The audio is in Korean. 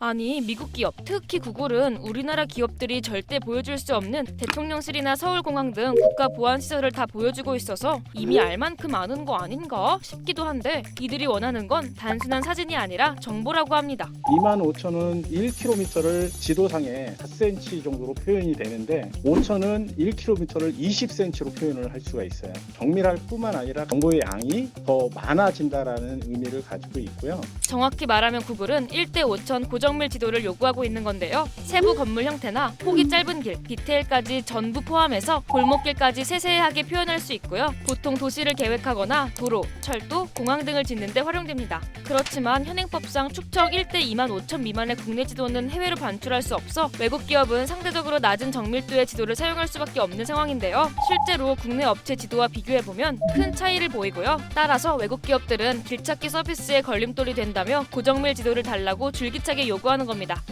아니 미국 기업 특히 구글은 우리나라 기업들이 절대 보여줄 수 없는 대통령실이나 서울공항 등 국가 보안 시설을 다 보여주고 있어서 이미 알 만큼 아는 거 아닌가 싶기도 한데 이들이 원하는 건 단순한 사진이 아니라 정보라고 합니다. 2만 5천은 1km를 지도상에 4cm 정도로 표현이 되는데 5천은 1km를 20cm로 표현을 할 수가 있어요. 정밀할 뿐만 아니라 정보의 양이 더 많아진다라는 의미를 가지고 있고요. 정확히 말하면 구글은 1대 5천 고정 밀 지도를 요구하고 있는 건데요. 세부 건물 형태나 폭이 짧은 길, 디테일까지 전부 포함해서 골목길까지 세세하게 표현할 수 있고요. 보통 도시를 계획하거나 도로, 철도, 공항 등을 짓는 데 활용됩니다. 그렇지만 현행법상 축척 1대 2만 5천 미만의 국내 지도는 해외로 반출할 수 없어 외국 기업은 상대적으로 낮은 정밀도의 지도를 사용할 수밖에 없는 상황인데요. 실제로 국내 업체 지도와 비교해 보면 큰 차이를 보이고요. 따라서 외국 기업들은 길찾기 서비스에 걸림돌이 된다며 고정밀 지도를 달라고 줄기차게 요구하는 겁니다.